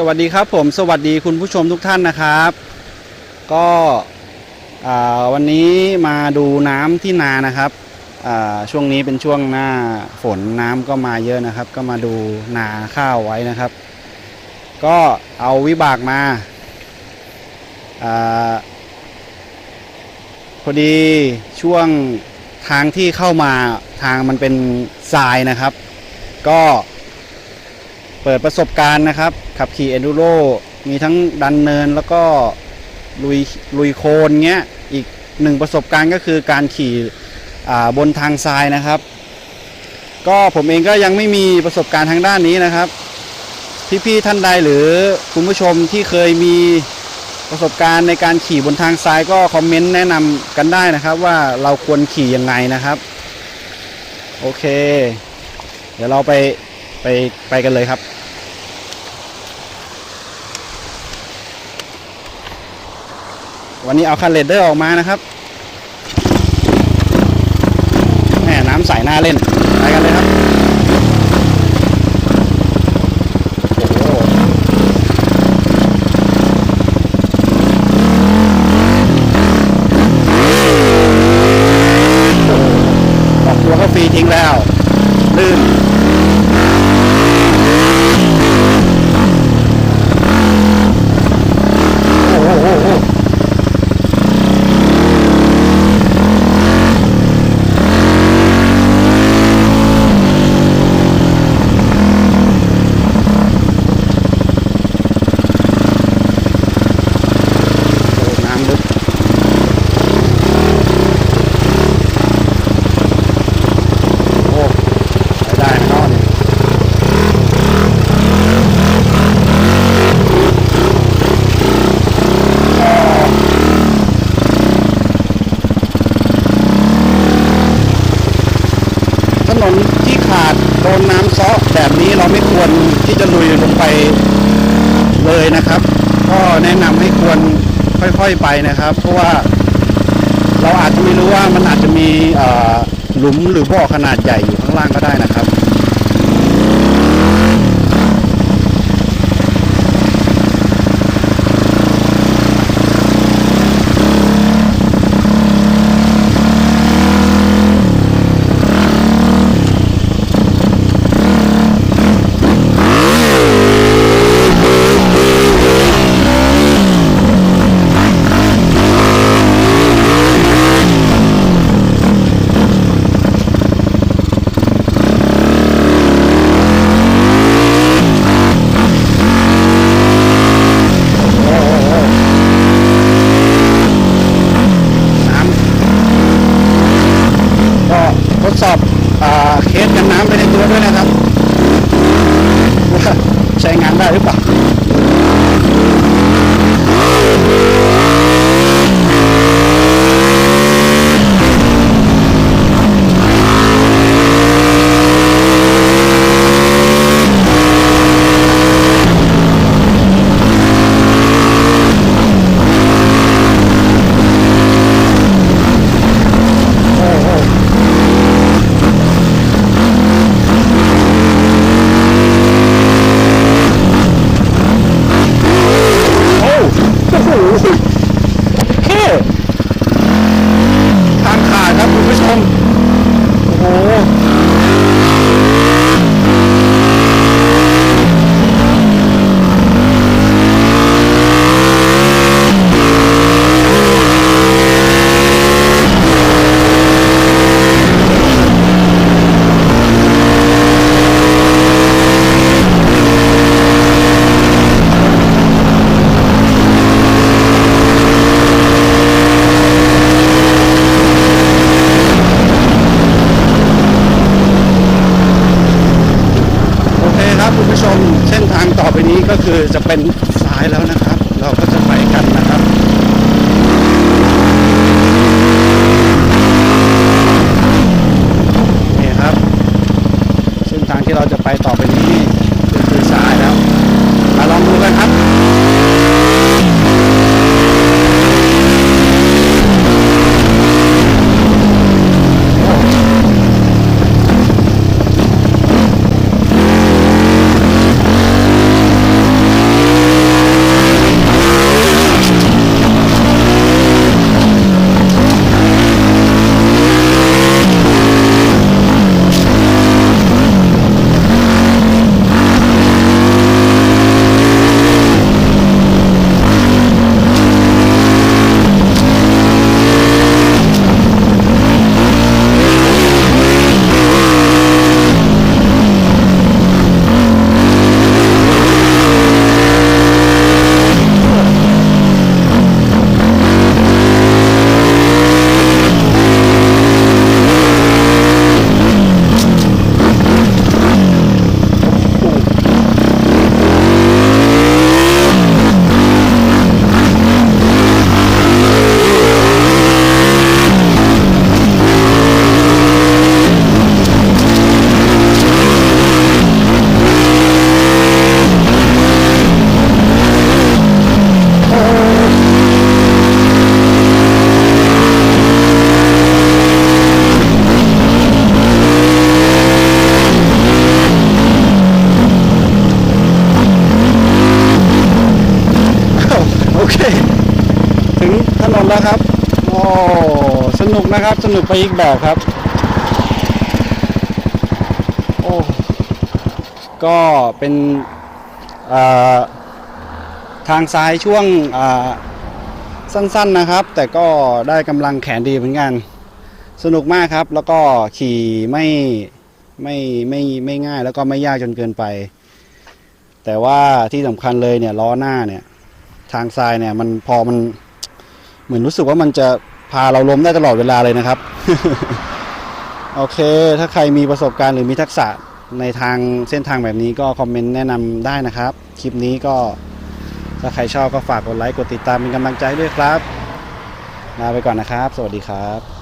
สวัสดีครับผมสวัสดีคุณผู้ชมทุกท่านนะครับ ก็วันนี้มาดูน้ำที่นานะครับช่วงนี้เป็นช่วงหน้าฝนน้ำก็มาเยอะนะครับ ก็มาดูนาข้าวไว้นะครับ ก็เอาวิบากมาอาพอดีช่วงทางที่เข้ามาทางมันเป็นทรายนะครับ ก็ เปิดประสบการณ์นะครับ ขับขี่เอนดูโรมีทั้งดันเนินแล้วก็ลุยลุยโคลนเงี้ยอีกหนึ่งประสบการณ์ก็คือการขี่บนทางทรายนะครับ ก็ผมเองก็ยังไม่มีประสบการณ์ทางด้านนี้นะครับ พี่ๆท่านใดหรือคุณผู้ชมที่เคยมีประสบการณ์ในการขี่บนทางทรายก็คอมเมนต์แนะนำกันได้นะครับว่าเราควรขี่ยังไงนะครับ โอเค เดี๋ยวเราไปไปไปกันเลยครับ วันนี้เอาคันเลดเดอร์ออกมานะครับแหมน้ำใสหน้าเล่นไปกันเลยครับ โอ้โหออกตัวก็ฟรีทิ้งแล้ว ลื่น โอ้โหโอ้โห น้ำลึกโอ้ใช้ได้นะเนาะถนนที่ขา ดโดนน้ำซ้อแบบนี้เราไม่ควรที่จะลุยลงไปเลยนะครับ ก็แนะนำให้ควรค่อยๆไปนะครับ เพราะว่าเราอาจจะไม่รู้ว่ามันอาจจะมีหลุมหรือบ่อขนาดใหญ่อยู่ข้างล่างก็ได้นะครับ โอ้โหน้ำก็ทด สอบอเคสกันน้ำไปในตัวด้วยนะครับ ใช้งานได้หรือเปล่า โอ้โหเท่ทางขาดครับคุณผู้ชม โอ้โห โอเคครับคุณผู้ชมเส้นทางต่อไป นี้ก็คือจะเป็นซ้ายแล้วนะครับ เราก็จะไปกันนะครับนี่ครับเส้นทางที่เราจะไปต่อไปนี้คือคือซ้ายแล้ว มาลองดูกันครับ เค ถึงถนนแล้วครับ โอ้สนุกนะครับ สนุกไปอีกแบบครับ โอ้ ก็เป็นทางซ้ายช่วงสั้นๆนะครับ แต่ก็ได้กำลังแขนดีเหมือนกัน สนุกมากครับ แล้วก็ขี่ไม่ไม่ไม่ไม่ง่ายแล้วก็ไม่ยากจนเกินไป แต่ว่าที่สำคัญเลยเนี่ยล้อหน้าเนี่ย ทางทรายเนี่ย มันพอมันเหมือนรู้สึกว่ามันจะพาเราล้มได้ตลอดเวลาเลยนะครับ โอเค ถ้าใครมีประสบการณ์หรือมีทักษะในทางเส้นทางแบบนี้ก็คอมเมนต์แนะนำได้นะครับ คลิปนี้ก็ถ้าใครชอบก็ฝากกดไลค์กดติดตามเป็นกำลังใจด้วยครับลาไปก่อนนะครับ สวัสดีครับ